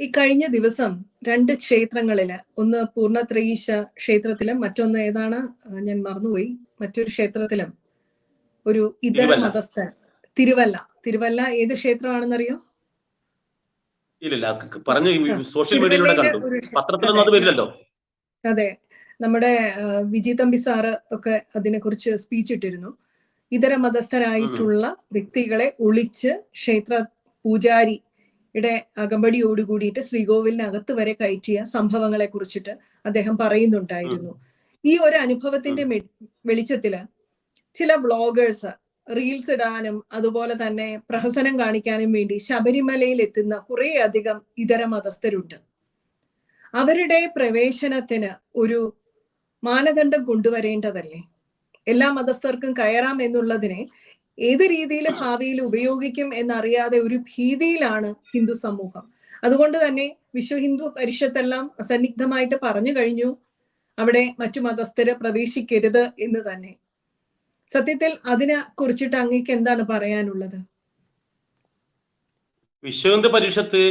ഈ കഴിഞ്ഞ ദിവസം രണ്ട് ക്ഷേത്രങ്ങളിൽ ഒന്ന് പൂർണത്രയീശ ക്ഷേത്രത്തിലും മറ്റൊന്ന് ഏതാണ്? ഞാൻ മറന്നുപോയി. മറ്റൊരു ക്ഷേത്രത്തിലും ഒരു ഇതര മതസ്ഥ. തിരുവല്ല. തിരുവല്ല ഏത് ക്ഷേത്രമാണെന്നറിയോ? ഇല്ലില്ല പറഞ്ഞു സോഷ്യൽ മീഡിയയിലൂടെ കണ്ടു. പത്രത്തിലൊന്നും അത് അതെ, വരില്ലല്ലോ. അതെ. നമ്മുടെ വിജിതമ്പി വിജി തമ്പി സാറ് ഒക്കെ അതിനെക്കുറിച്ച് സ്പീച്ച് ഇട്ടിരുന്നു. ഇതര മതസ്ഥരായിട്ടുള്ള വ്യക്തികളെ ഒളിച്ച് ക്ഷേത്ര പൂജാരിയുടെ അകമ്പടിയോട് കൂടിയിട്ട് ശ്രീകോവിലിനകത്ത് വരെ കയറ്റിയ സംഭവങ്ങളെ കുറിച്ചിട്ട് അദ്ദേഹം പറയുന്നുണ്ടായിരുന്നു. ഈ ഒരു അനുഭവത്തിന്റെ വെളിച്ചത്തിൽ ചില ബ്ലോഗേഴ്സ് റീൽസ് ഇടാനും അതുപോലെ തന്നെ പ്രഹസനം കാണിക്കാനും വേണ്ടി ശബരിമലയിൽ എത്തുന്ന കുറെ അധികം ഇതര മതസ്ഥരുണ്ട്. അവരുടെ പ്രവേശനത്തിന് ഒരു മാനദണ്ഡം കൊണ്ടുവരേണ്ടതല്ലേ? എല്ലാ മതസ്ഥർക്കും കയറാം എന്നുള്ളതിനെ ഏത് രീതിയിൽ ഭാവിയിൽ ഉപയോഗിക്കും എന്നറിയാതെ ഒരു ഭീതിയിലാണ് ഹിന്ദു സമൂഹം. അതുകൊണ്ട് തന്നെ വിശ്വ ഹിന്ദു പരിഷത്തെല്ലാം അസന്നിഗ്ധമായിട്ട് പറഞ്ഞു കഴിഞ്ഞു. അവിടെ മറ്റു മതസ്ഥരെ പ്രവേശിക്കരുത് എന്ന് തന്നെ. സത്യത്തിൽ അതിനെ കുറിച്ചിട്ട് അങ്ങേക്ക് എന്താണ് പറയാനുള്ളത്? വിശ്വഹിന്ദു പരിഷത്ത്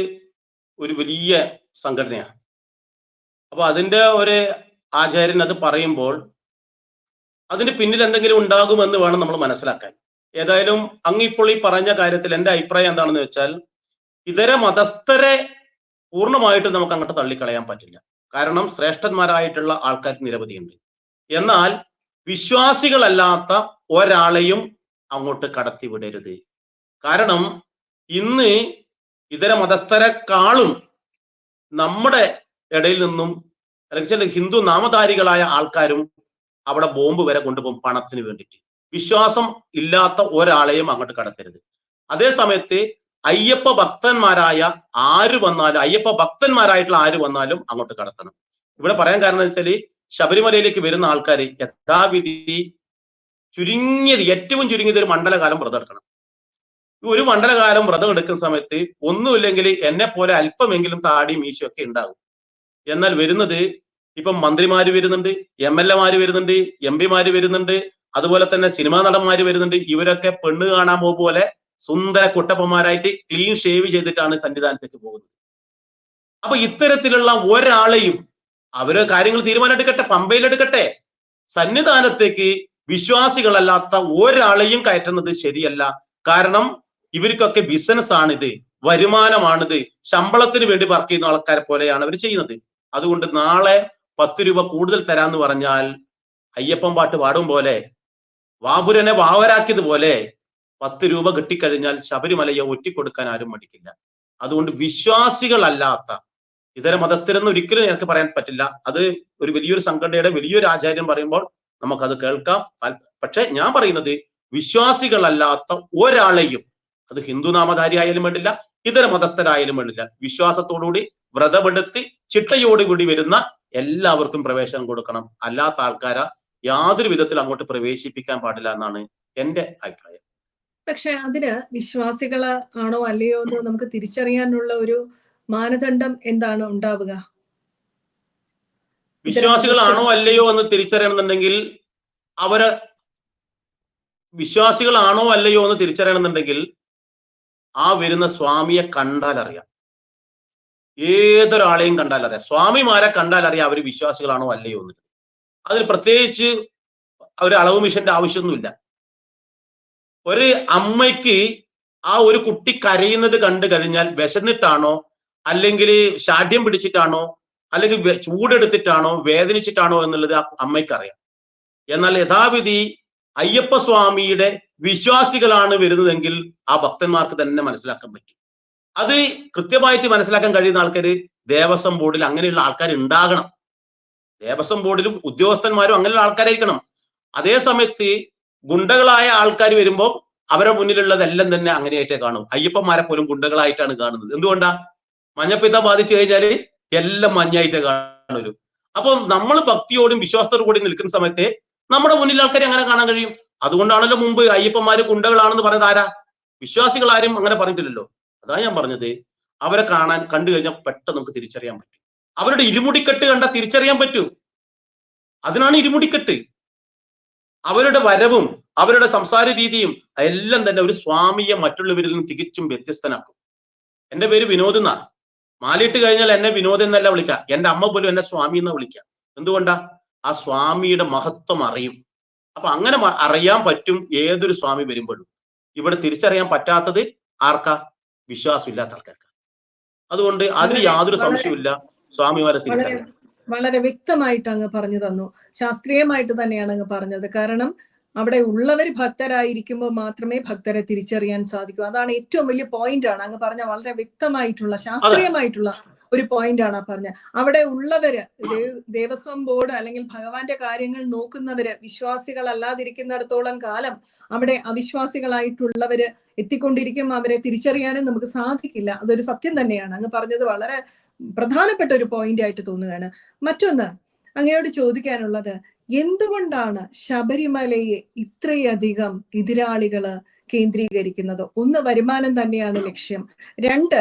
ഒരു വലിയ സംഘടനയാണ്. അപ്പൊ അതിന്റെ ഒരു ആചാര്യൻ അത് പറയുമ്പോൾ അതിന് പിന്നിൽ എന്തെങ്കിലും ഉണ്ടാകുമെന്ന് വേണം നമ്മൾ മനസ്സിലാക്കാൻ. ഏതായാലും അങ്ങിപ്പോൾ ഈ പറഞ്ഞ കാര്യത്തിൽ എന്റെ അഭിപ്രായം എന്താണെന്ന് വെച്ചാൽ ഇതര മതസ്ഥരെ പൂർണമായിട്ടും നമുക്ക് അങ്ങോട്ട് തള്ളിക്കളയാൻ പറ്റില്ല. കാരണം ശ്രേഷ്ഠന്മാരായിട്ടുള്ള ആൾക്കാർ നിരവധിയുണ്ട്. എന്നാൽ വിശ്വാസികളല്ലാത്ത ഒരാളെയും അങ്ങോട്ട് കടത്തി വിടരുത്. കാരണം ഇന്ന് ഇതര മതസ്ഥരെക്കാളും നമ്മുടെ ഇടയിൽ നിന്നും അല്ലെങ്കിൽ ചില ഹിന്ദു നാമധാരികളായ ആൾക്കാരും അവിടെ ബോംബ് വരെ കൊണ്ടുപോകും പണത്തിന് വേണ്ടിയിട്ട്. വിശ്വാസം ഇല്ലാത്ത ഒരാളെയും അങ്ങോട്ട് കടത്തരുത്. അതേ സമയത്ത് അയ്യപ്പ ഭക്തന്മാരായ ആര് വന്നാലും അയ്യപ്പ ഭക്തന്മാരായിട്ടുള്ള ആര് വന്നാലും അങ്ങോട്ട് കടത്തണം. ഇവിടെ പറയാൻ കാരണം വെച്ചാൽ ശബരിമലയിലേക്ക് വരുന്ന ആൾക്കാർ യഥാവിധി ചുരുങ്ങിയത് ഏറ്റവും ചുരുങ്ങിയത് ഒരു മണ്ഡലകാലം വ്രതം എടുക്കണം. ഒരു മണ്ഡലകാലം വ്രതം എടുക്കുന്ന സമയത്ത് ഒന്നുമില്ലെങ്കിൽ എന്നെ പോലെ അല്പമെങ്കിലും താടി മീശയൊക്കെ ഉണ്ടാകും. എന്നാൽ വരുന്നത് ഇപ്പം മന്ത്രിമാര് വരുന്നുണ്ട് എം എൽ എമാര് വരുന്നുണ്ട് എം പിമാര് വരുന്നുണ്ട് അതുപോലെ തന്നെ സിനിമാ നടന്മാര് വരുന്നുണ്ട്. ഇവരൊക്കെ പെണ്ണ് കാണാൻ പോലെ സുന്ദര കുട്ടപ്പന്മാരായിട്ട് ക്ലീൻ ഷേവ് ചെയ്തിട്ടാണ് സന്നിധാനത്തേക്ക് പോകുന്നത്. അപ്പൊ ഇത്തരത്തിലുള്ള ഒരാളെയും അവർ കാര്യങ്ങൾ തീരുമാനം പമ്പയിലെടുക്കട്ടെ സന്നിധാനത്തേക്ക് വിശ്വാസികളല്ലാത്ത ഒരാളെയും കയറ്റുന്നത് ശരിയല്ല. കാരണം ഇവർക്കൊക്കെ ബിസിനസ് ആണിത് വരുമാനമാണിത് ശമ്പളത്തിന് വേണ്ടി വർക്ക് ചെയ്യുന്ന ആൾക്കാരെ പോലെയാണ് അവർ ചെയ്യുന്നത്. അതുകൊണ്ട് നാളെ പത്ത് രൂപ കൂടുതൽ തരാന്ന് പറഞ്ഞാൽ അയ്യപ്പൻ പാട്ട് പാടും പോലെ വാപുരനെ വാവരാക്കിയതുപോലെ പത്ത് രൂപ കിട്ടിക്കഴിഞ്ഞാൽ ശബരിമലയെ ഒറ്റിക്കൊടുക്കാൻ ആരും മടിക്കില്ല. അതുകൊണ്ട് വിശ്വാസികളല്ലാത്ത ഇതര മതസ്ഥരെന്ന് ഒരിക്കലും എനിക്ക് പറയാൻ പറ്റില്ല. അത് ഒരു വലിയൊരു സംഘടനയുടെ വലിയൊരു ആചാര്യം പറയുമ്പോൾ നമുക്കത് കേൾക്കാം. പക്ഷെ ഞാൻ പറയുന്നത് വിശ്വാസികളല്ലാത്ത ഒരാളെയും അത് ഹിന്ദു നാമധാരി ആയാലും വേണ്ടില്ല ഇതര മതസ്ഥരായാലും വേണ്ടില്ല. വിശ്വാസത്തോടുകൂടി വ്രതമെടുത്ത് ചിട്ടയോടുകൂടി വരുന്ന എല്ലാവർക്കും പ്രവേശനം കൊടുക്കണം. അല്ലാത്ത ആൾക്കാരെ യാതൊരു വിധത്തിൽ അങ്ങോട്ട് പ്രവേശിപ്പിക്കാൻ പാടില്ല എന്നാണ് എന്റെ അഭിപ്രായം. പക്ഷെ അതിന് വിശ്വാസികൾ ആണോ അല്ലയോ എന്ന് നമുക്ക് തിരിച്ചറിയാനുള്ള ഒരു മാനദണ്ഡം എന്താണ് ഉണ്ടാവുക? വിശ്വാസികളാണോ അല്ലയോ എന്ന് തിരിച്ചറിയണമെന്നുണ്ടെങ്കിൽ അവർ വിശ്വാസികളാണോ അല്ലയോ എന്ന് തിരിച്ചറിയണമെന്നുണ്ടെങ്കിൽ ആ വരുന്ന സ്വാമിയെ കണ്ടാൽ അറിയാം. ഏതൊരാളെയും കണ്ടാൽ അറിയാം. സ്വാമിമാരെ കണ്ടാൽ അറിയാം അവർ വിശ്വാസികളാണോ അല്ലയോ എന്ന് അതിന് പ്രത്യേകിച്ച് ഒരു അളവ് മിഷന്റെ ആവശ്യമൊന്നുമില്ല. ഒരു അമ്മയ്ക്ക് ആ ഒരു കുട്ടി കരയുന്നത് കണ്ടു കഴിഞ്ഞാൽ വിശന്നിട്ടാണോ? അല്ലെങ്കിൽ ശാഠ്യം പിടിച്ചിട്ടാണോ? അല്ലെങ്കിൽ ചൂടെടുത്തിട്ടാണോ? വേദനിച്ചിട്ടാണോ എന്നുള്ളത് ആ അമ്മയ്ക്കറിയാം. എന്നാൽ യഥാവിധി അയ്യപ്പ സ്വാമിയുടെ വിശ്വാസികളാണ് വരുന്നതെങ്കിൽ ആ ഭക്തന്മാർക്ക് തന്നെ മനസ്സിലാക്കാൻ പറ്റും. അത് കൃത്യമായിട്ട് മനസ്സിലാക്കാൻ കഴിയുന്ന ആൾക്കാർ ദേവസ്വം ബോർഡിൽ അങ്ങനെയുള്ള ആൾക്കാർ ഉണ്ടാകണം ദേവസ്വം ബോർഡിലും ഉദ്യോഗസ്ഥന്മാരും അങ്ങനെയുള്ള ആൾക്കാരായിരിക്കണം. അതേ സമയത്ത് ഗുണ്ടകളായ ആൾക്കാർ വരുമ്പോൾ അവരുടെ മുന്നിലുള്ളതെല്ലാം തന്നെ അങ്ങനെയായിട്ടേ കാണും. അയ്യപ്പന്മാരെ പോലും ഗുണ്ടകളായിട്ടാണ് കാണുന്നത്. എന്തുകൊണ്ടാ? മഞ്ഞപ്പിത്തം ബാധിച്ചു കഴിഞ്ഞാൽ എല്ലാം മഞ്ഞായിട്ട് കാണുള്ളൂ. അപ്പൊ നമ്മൾ ഭക്തിയോടും വിശ്വാസത്തോടും കൂടി നിൽക്കുന്ന സമയത്ത് നമ്മുടെ മുന്നിൽ ആൾക്കാരെ അങ്ങനെ കാണാൻ കഴിയും? അതുകൊണ്ടാണല്ലോ മുമ്പ് അയ്യപ്പന്മാര് ഗുണ്ടകളാണെന്ന് പറയുന്നത് ആരാ? വിശ്വാസികൾ ആരും അങ്ങനെ പറഞ്ഞിട്ടില്ലല്ലോ. അതാ ഞാൻ പറഞ്ഞത്. അവരെ കാണാൻ കണ്ടു കഴിഞ്ഞാൽ പെട്ടെന്ന് നമുക്ക് തിരിച്ചറിയാൻ പറ്റും. അവരുടെ ഇരുമുടിക്കെട്ട് കണ്ട തിരിച്ചറിയാൻ പറ്റൂ. അതിനാണ് ഇരുമുടിക്കെട്ട്. അവരുടെ വരവും അവരുടെ സംസാര രീതിയും എല്ലാം തന്നെ ഒരു സ്വാമിയെ മറ്റുള്ളവരിൽ നിന്ന് തികച്ചും വ്യത്യസ്തനാക്കും. എന്റെ പേര് വിനോദ് എന്നാണ്. മാലിയിട്ട് കഴിഞ്ഞാൽ എന്നെ വിനോദ് എന്നല്ല വിളിക്കുക എന്റെ അമ്മ പോലും എന്നെ സ്വാമി എന്നാ വിളിക്കുക എന്തുകൊണ്ടാ? ആ സ്വാമിയുടെ മഹത്വം അറിയും. അപ്പൊ അങ്ങനെ അറിയാൻ പറ്റും ഏതൊരു സ്വാമി വരുമ്പോഴും. ഇവിടെ തിരിച്ചറിയാൻ പറ്റാത്തത് ആർക്കാ? വിശ്വാസമില്ലാത്ത ആൾക്കാർക്ക്. അതുകൊണ്ട് അതിന് യാതൊരു സംശയവും സംശയമില്ല സ്വാമിമാരെ വളരെ വളരെ വ്യക്തമായിട്ട് അങ്ങ് പറഞ്ഞു തന്നു. ശാസ്ത്രീയമായിട്ട് തന്നെയാണ് അങ്ങ് പറഞ്ഞത്. കാരണം അവിടെ ഉള്ളവർ ഭക്തരായിരിക്കുമ്പോൾ മാത്രമേ ഭക്തരെ തിരിച്ചറിയാൻ സാധിക്കൂ. അതാണ് ഏറ്റവും വലിയ പോയിന്റ് ആണ് അങ്ങ് പറഞ്ഞ വളരെ വ്യക്തമായിട്ടുള്ള ശാസ്ത്രീയമായിട്ടുള്ള ഒരു പോയിന്റ് ആണ് ആ പറഞ്ഞ. അവിടെ ഉള്ളവര് ദേവസ്വം ബോർഡ് അല്ലെങ്കിൽ ഭഗവാന്റെ കാര്യങ്ങൾ നോക്കുന്നവര് വിശ്വാസികൾ അല്ലാതിരിക്കുന്നിടത്തോളം കാലം അവിടെ അവിശ്വാസികളായിട്ടുള്ളവര് എത്തിക്കൊണ്ടിരിക്കും അവരെ തിരിച്ചറിയാനും നമുക്ക് സാധിക്കില്ല. അതൊരു സത്യം തന്നെയാണ്. അങ്ങ് പറഞ്ഞത് വളരെ പ്രധാനപ്പെട്ട ഒരു പോയിന്റ് ആയിട്ട് തോന്നുകയാണ്. മറ്റൊന്ന് അങ്ങയോട് ചോദിക്കാനുള്ളത് എന്തുകൊണ്ടാണ് ശബരിമലയെ ഇത്രയധികം എതിരാളികൾ കേന്ദ്രീകരിക്കുന്നത്? ഒന്ന് വരുമാനം തന്നെയാണ് ലക്ഷ്യം. രണ്ട്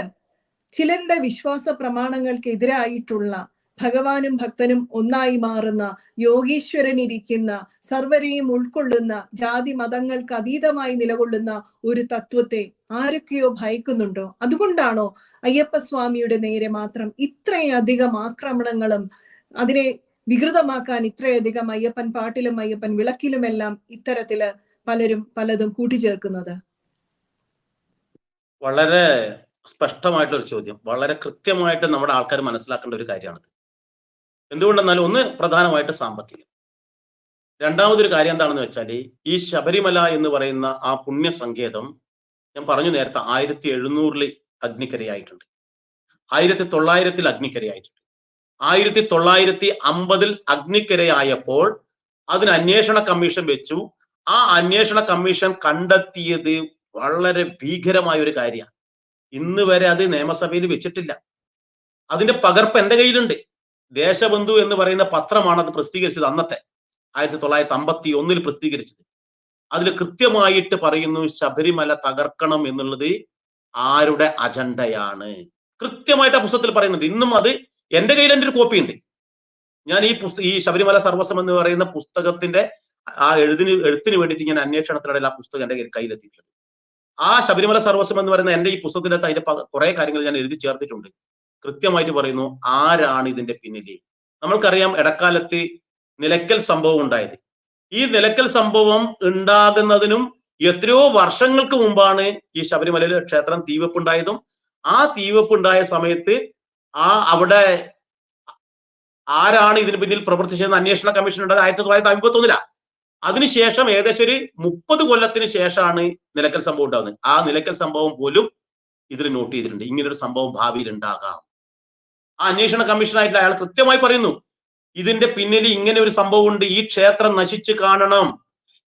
ചിലരുടെ വിശ്വാസ പ്രമാണങ്ങൾക്ക് എതിരായിട്ടുള്ള ഭഗവാനും ഭക്തനും ഒന്നായി മാറുന്ന യോഗീശ്വരൻ ഇരിക്കുന്ന സർവരെയും ഉൾക്കൊള്ളുന്ന ജാതി മതങ്ങൾക്ക് അതീതമായി നിലകൊള്ളുന്ന ഒരു തത്വത്തെ ആരൊക്കെയോ ഭയക്കുന്നുണ്ടോ? അതുകൊണ്ടാണോ അയ്യപ്പസ്വാമിയുടെ നേരെ മാത്രം ഇത്രയധികം ആക്രമണങ്ങളും അതിനെ വികൃതമാക്കാൻ ഇത്രയധികം അയ്യപ്പൻ പാട്ടിലും അയ്യപ്പൻ വിളക്കിലുമെല്ലാം ഇത്തരത്തിൽ പലരും പലതും കൂട്ടിച്ചേർക്കുന്നത്? വളരെ സ്പഷ്ടമായിട്ടുള്ള ഒരു ചോദ്യം. വളരെ കൃത്യമായിട്ട് നമ്മുടെ ആൾക്കാർ മനസ്സിലാക്കേണ്ട ഒരു കാര്യമാണ് എന്തുകൊണ്ടെന്നാൽ ഒന്ന് പ്രധാനമായിട്ട് സാമ്പത്തികം. രണ്ടാമതൊരു കാര്യം എന്താണെന്ന് വെച്ചാൽ ഈ ശബരിമല എന്ന് പറയുന്ന ആ പുണ്യ സങ്കേതം ഞാൻ പറഞ്ഞു നേരത്തെ ആയിരത്തി എഴുന്നൂറിൽ അഗ്നിക്കരയായിട്ടുണ്ട്. ആയിരത്തി തൊള്ളായിരത്തിൽ അഗ്നിക്കരയായിട്ടുണ്ട്. ആയിരത്തി തൊള്ളായിരത്തി അമ്പതിൽ അഗ്നിക്കരയായപ്പോൾ അതിന് അന്വേഷണ കമ്മീഷൻ വെച്ചു. ആ അന്വേഷണ കമ്മീഷൻ കണ്ടെത്തിയത് വളരെ ഭീകരമായ ഒരു കാര്യമാണ്. ഇന്ന് വരെ അത് നിയമസഭയിൽ വെച്ചിട്ടില്ല. അതിന്റെ പകർപ്പ് എന്റെ കയ്യിലുണ്ട്. ദേശബന്ധു എന്ന് പറയുന്ന പത്രമാണ് അത് പ്രസിദ്ധീകരിച്ചത് അന്നത്തെ. ആയിരത്തി തൊള്ളായിരത്തി അമ്പത്തി ഒന്നിൽ പ്രസിദ്ധീകരിച്ചത്. അതിൽ കൃത്യമായിട്ട് പറയുന്നു ശബരിമല തകർക്കണം എന്നുള്ളത് ആരുടെ അജണ്ടയാണ്? കൃത്യമായിട്ട് ആ പുസ്തകത്തിൽ പറയുന്നുണ്ട്. ഇന്നും അത് എന്റെ കയ്യിൽ എന്റെ ഒരു കോപ്പി ഉണ്ട്. ഞാൻ ഈ പുസ്തക ഈ ശബരിമല സർവസം എന്ന് പറയുന്ന പുസ്തകത്തിന്റെ ആ എഴുതിന് എഴുത്തിന് വേണ്ടിയിട്ട് ഞാൻ അന്വേഷണത്തിനിടയിൽ ആ പുസ്തകം എന്റെ കയ്യിലെത്തിയിട്ടുള്ളത് ആ ശബരിമല സർവസ്വം എന്ന് പറയുന്ന എന്റെ ഈ പുസ്തകത്തിനകത്ത് അതിന്റെ കുറെ കാര്യങ്ങൾ ഞാൻ എഴുതി ചേർത്തിട്ടുണ്ട്. കൃത്യമായിട്ട് പറയുന്നു ആരാണ് ഇതിന്റെ പിന്നിൽ നമ്മൾക്കറിയാം ഇടക്കാലത്ത് നിലയ്ക്കൽ സംഭവം ഉണ്ടായത്. ഈ നിലയ്ക്കൽ സംഭവം ഉണ്ടാകുന്നതിനും എത്രയോ വർഷങ്ങൾക്ക് മുമ്പാണ് ഈ ശബരിമലയിൽ ക്ഷേത്രം തീവെപ്പുണ്ടായതും. ആ തീവെപ്പുണ്ടായ സമയത്ത് ആ അവിടെ ആരാണ് ഇതിന് പിന്നിൽ പ്രവർത്തിച്ചതെന്ന് അന്വേഷണ കമ്മീഷൻ ഉണ്ടായത് ആയിരത്തി തൊള്ളായിരത്തി അമ്പത്തി അതിനുശേഷം ഏകദേശം ഒരു മുപ്പത് കൊല്ലത്തിന് ശേഷമാണ് നിലക്കൽ സംഭവം ഉണ്ടാകുന്നത് ആ നിലക്കൽ സംഭവം പോലും ഇതിൽ നോട്ട് ചെയ്തിട്ടുണ്ട്. ഇങ്ങനൊരു സംഭവം ഭാവിയിൽ ഉണ്ടാകാം. ആ അന്വേഷണ കമ്മീഷനായിട്ട് അയാൾ കൃത്യമായി പറയുന്നു. ഇതിന്റെ പിന്നിൽ ഇങ്ങനെ ഒരു സംഭവം ഉണ്ട്. ഈ ക്ഷേത്രം നശിച്ചു കാണണം.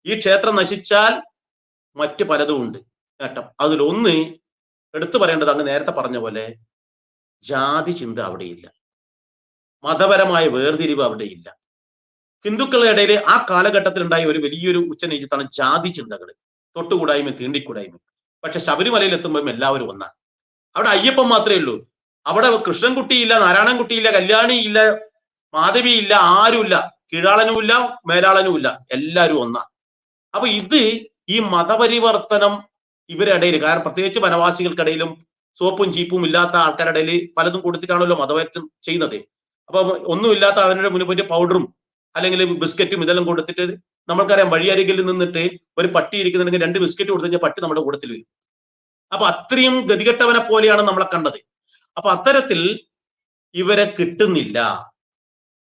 ഈ ക്ഷേത്രം നശിച്ചാൽ മറ്റു പലതും ഉണ്ട്. കേട്ടോ? അതിലൊന്ന് എടുത്തു പറയേണ്ടത് അങ്ങ് നേരത്തെ പറഞ്ഞ പോലെ ജാതി ചിന്ത അവിടെയില്ല മതപരമായ വേർതിരിവ് അവിടെയില്ല ഹിന്ദുക്കളുടെ ഇടയിൽ ആ കാലഘട്ടത്തിൽ ഉണ്ടായ ഒരു വലിയൊരു ഉച്ചനീചത്താണ് ജാതി ചിന്തകൾ തൊട്ടുകൂടായ്മ തീണ്ടിക്കൂടായ്മ. പക്ഷെ ശബരിമലയിൽ എത്തുമ്പോൾ എല്ലാവരും ഒന്നാണ്. അവിടെ അയ്യപ്പൻ മാത്രമേ ഉള്ളൂ. അവിടെ കൃഷ്ണൻകുട്ടിയില്ല നാരായണൻകുട്ടിയില്ല കല്യാണിയില്ല മാധവിയില്ല ആരുമില്ല കീഴാളനുമില്ല മേലാളനുമില്ല എല്ലാവരും ഒന്നാണ്. അപ്പൊ ഇത് ഈ മതപരിവർത്തനം ഇവരുടെ ഇടയിൽ കാരണം പ്രത്യേകിച്ച് വനവാസികൾക്കിടയിലും സോപ്പും ചീപ്പും ഇല്ലാത്ത ആൾക്കാരുടെ ഇടയിൽ പലതും കൊടുത്തിട്ടാണല്ലോ മതപരിവർത്തനം ചെയ്യുന്നത്. അപ്പൊ ഒന്നുമില്ലാത്ത അവരുടെ മുന്നിൽ പറ്റിയ പൗഡറും അല്ലെങ്കിൽ ബിസ്ക്കറ്റും ഇതെല്ലാം കൊടുത്തിട്ട് നമ്മൾക്കറിയാം വഴിയരികിൽ നിന്നിട്ട് ഒരു പട്ടി ഇരിക്കുന്നുണ്ടെങ്കിൽ രണ്ട് ബിസ്ക്കറ്റ് കൊടുത്തു കഴിഞ്ഞാൽ പട്ടി നമ്മുടെ കൂട്ടത്തിൽ വരും. അപ്പൊ അത്രയും ഗതികെട്ടവനെ പോലെയാണ് നമ്മളെ കണ്ടത്. അപ്പൊ അത്തരത്തിൽ ഇവരെ കിട്ടുന്നില്ല.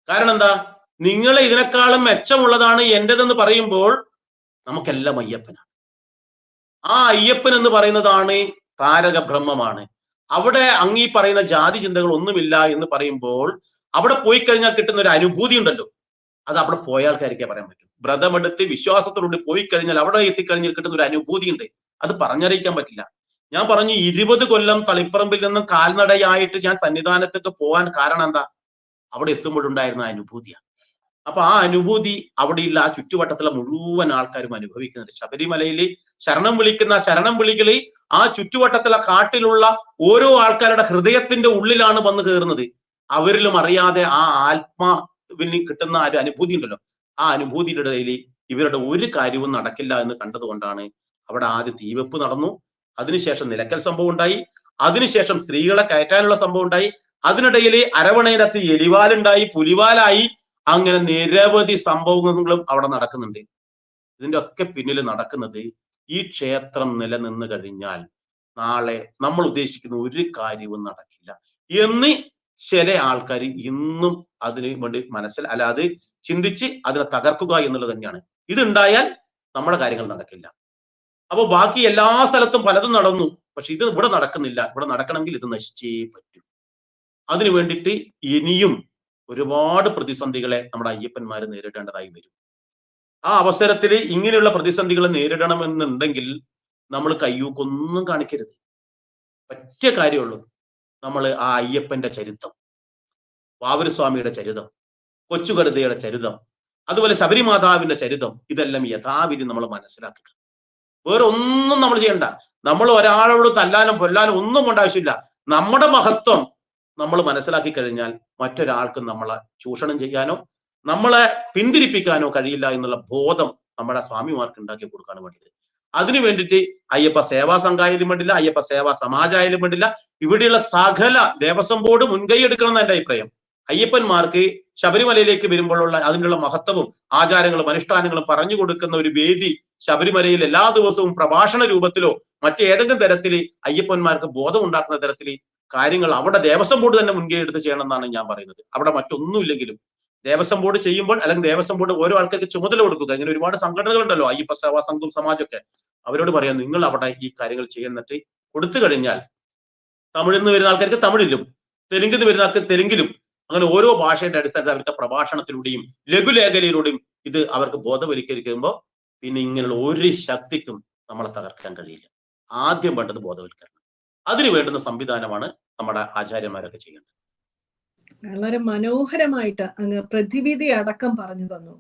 കാരണം എന്താ? നിങ്ങൾ ഇതിനേക്കാളും മെച്ചമുള്ളതാണ് എന്റെതെന്ന് പറയുമ്പോൾ നമുക്കെല്ലാം അയ്യപ്പനാണ്. ആ അയ്യപ്പൻ എന്ന് പറയുന്നതാണ് താരക ബ്രഹ്മമാണ്. അവിടെ അങ്ങീ പറയുന്ന ജാതി ചിന്തകൾ ഒന്നുമില്ല എന്ന് പറയുമ്പോൾ അവിടെ പോയി കഴിഞ്ഞാൽ കിട്ടുന്ന ഒരു അനുഭൂതി ഉണ്ടല്ലോ. അത് അവിടെ പോയ ആൾക്കാർക്കേ പറയാൻ പറ്റും. വ്രതമെടുത്ത് വിശ്വാസത്തോടുകൂടി പോയി കഴിഞ്ഞാൽ അവിടെ എത്തിക്കഴിഞ്ഞാൽ കിട്ടുന്ന ഒരു അനുഭൂതി ഉണ്ട് അത് പറഞ്ഞറിയിക്കാൻ പറ്റില്ല. ഞാൻ പറഞ്ഞു ഇരുപത് കൊല്ലം തളിപ്പറമ്പിൽ നിന്നും കാൽനടയായിട്ട് ഞാൻ സന്നിധാനത്തേക്ക് പോകാൻ കാരണം എന്താ? അവിടെ എത്തുമ്പോഴുണ്ടായിരുന്ന അനുഭൂതിയാണ്. അപ്പൊ ആ അനുഭൂതി അവിടെയുള്ള ആ ചുറ്റുവട്ടത്തിലെ മുഴുവൻ ആൾക്കാരും അനുഭവിക്കുന്നുണ്ട്. ശബരിമലയിൽ ശരണം വിളിക്കുന്ന ശരണം വിളികളി ആ ചുറ്റുവട്ടത്തിലെ കാട്ടിലുള്ള ഓരോ ആൾക്കാരുടെ ഹൃദയത്തിന്റെ ഉള്ളിലാണ് വന്ന് കയറുന്നത്. അവരിലും അറിയാതെ ആ ആത്മാവിന് കിട്ടുന്ന ആ ഒരു അനുഭൂതി ഉണ്ടല്ലോ. ആ അനുഭൂതിയുടെ ഇടയിൽ ഇവരുടെ ഒരു കാര്യവും നടക്കില്ല എന്ന് കണ്ടതുകൊണ്ടാണ് അവിടെ ആദ്യം തീവെപ്പ് നടന്നു. അതിനുശേഷം നിലക്കൽ സംഭവം ഉണ്ടായി. അതിനുശേഷം സ്ത്രീകളെ കയറ്റാനുള്ള സംഭവം ഉണ്ടായി. അതിനിടയിൽ അരവണയിനകത്ത് എലിവാലുണ്ടായി പുലിവാലായി. അങ്ങനെ നിരവധി സംഭവങ്ങളും അവിടെ നടക്കുന്നുണ്ട്. ഇതിന്റെ ഒക്കെ പിന്നിൽ നടക്കുന്നത് ഈ ക്ഷേത്രം നിലനിന്ന് കഴിഞ്ഞാൽ നാളെ നമ്മൾ ഉദ്ദേശിക്കുന്ന ഒരു കാര്യവും നടക്കില്ല. എന്ന് ചില ആൾക്കാർ ഇന്നും അതിന് വേണ്ടി മനസ്സിൽ അല്ലാതെ ചിന്തിച്ച് അതിനെ തകർക്കുക എന്നുള്ളത് തന്നെയാണ്. ഇതുണ്ടായാൽ നമ്മുടെ കാര്യങ്ങൾ നടക്കില്ല. അപ്പോൾ ബാക്കി എല്ലാ സ്ഥലത്തും പലതും നടന്നു. പക്ഷെ ഇത് ഇവിടെ നടക്കുന്നില്ല. ഇവിടെ നടക്കണമെങ്കിൽ ഇത് നശിച്ചേ പറ്റൂ. അതിനു വേണ്ടിയിട്ട് ഇനിയും ഒരുപാട് പ്രതിസന്ധികളെ നമ്മുടെ അയ്യപ്പന്മാർ നേരിടേണ്ടതായി വരും. ആ അവസരത്തിൽ ഇങ്ങനെയുള്ള പ്രതിസന്ധികളെ നേരിടണമെന്നുണ്ടെങ്കിൽ നമ്മൾ കയ്യൂക്കൊന്നും കാണിക്കരുത്. ഒറ്റ കാര്യമുള്ളൂ നമ്മൾ ആ അയ്യപ്പന്റെ ചരിത്രം വാവരസ്വാമിയുടെ ചരിതം കൊച്ചുകടുതയുടെ ചരിതം അതുപോലെ ശബരിമാതാവിന്റെ ചരിതം ഇതെല്ലാം യഥാവിധി നമ്മൾ മനസ്സിലാക്കുക. വേറെ ഒന്നും നമ്മൾ ചെയ്യണ്ട. നമ്മൾ ഒരാളോട് തല്ലാനും പൊല്ലാനും ഒന്നും കൊണ്ട് ആവശ്യമില്ല. നമ്മുടെ മഹത്വം നമ്മൾ മനസ്സിലാക്കി കഴിഞ്ഞാൽ മറ്റൊരാൾക്ക് നമ്മളെ ചൂഷണം ചെയ്യാനോ നമ്മളെ പിന്തിരിപ്പിക്കാനോ കഴിയില്ല എന്നുള്ള ബോധം നമ്മുടെ സ്വാമിമാർക്ക് ഉണ്ടാക്കി കൊടുക്കാനും വേണ്ടത് അതിനു വേണ്ടിയിട്ട് അയ്യപ്പ സേവാ സംഘായാലും വേണ്ടില്ല അയ്യപ്പ സേവാ സമാജമായാലും വേണ്ടില്ല. ഇവിടെയുള്ള സകല ദേവസ്വം ബോർഡ് മുൻകൈ എടുക്കണം എന്ന എന്റെ അഭിപ്രായം. അയ്യപ്പന്മാർക്ക് ശബരിമലയിലേക്ക് വരുമ്പോഴുള്ള അതിനുള്ള മഹത്വവും ആചാരങ്ങളും അനുഷ്ഠാനങ്ങളും പറഞ്ഞു കൊടുക്കുന്ന ഒരു വേദി ശബരിമലയിൽ എല്ലാ ദിവസവും പ്രഭാഷണ രൂപത്തിലോ മറ്റേതെങ്കിലും തരത്തിൽ അയ്യപ്പന്മാർക്ക് ബോധം ഉണ്ടാക്കുന്ന തരത്തിൽ കാര്യങ്ങൾ അവിടെ ദേവസ്വം ബോർഡ് തന്നെ മുൻകൈ എടുത്ത് ചെയ്യണം എന്നാണ് ഞാൻ പറയുന്നത്. അവിടെ മറ്റൊന്നുമില്ലെങ്കിലും ദേവസ്വം ബോർഡ് ചെയ്യുമ്പോൾ അല്ലെങ്കിൽ ദേവസ്വം ബോർഡ് ഓരോ ആൾക്കാർക്ക് ചുമതല കൊടുക്കുക. ഇങ്ങനെ ഒരുപാട് സംഘടനകളുണ്ടല്ലോ. അയ്യപ്പ സേവാ സംഘം സമാജമൊക്കെ. അവരോട് പറയാം നിങ്ങൾ അവിടെ ഈ കാര്യങ്ങൾ ചെയ്യുന്നിട്ട് കൊടുത്തു കഴിഞ്ഞാൽ തമിഴിൽ നിന്ന് വരുന്ന ആൾക്കാർക്ക് തമിഴിലും തെലുങ്കിൽ നിന്ന് വരുന്ന ആൾക്ക് തെലുങ്കിലും അങ്ങനെ ഓരോ ഭാഷയുടെ അടിസ്ഥാനത്തിൽ അവരുടെ പ്രഭാഷണത്തിലൂടെയും ലഘുലേഖലയിലൂടെയും ഇത് അവർക്ക് ബോധവൽക്കരിക്കുമ്പോൾ പിന്നെ ഇങ്ങനെയുള്ള ഒരു ശക്തിക്കും നമ്മളെ തകർക്കാൻ കഴിയില്ല. ആദ്യം വേണ്ടത് ബോധവൽക്കരണം. അതിന് വേണ്ടുന്ന സംവിധാനമാണ് നമ്മുടെ ആചാര്യന്മാരൊക്കെ ചെയ്യേണ്ടത് വളരെ മനോഹരമായിട്ട് അങ്ങ് പ്രതിവിധി അടക്കം പറഞ്ഞു തന്നു.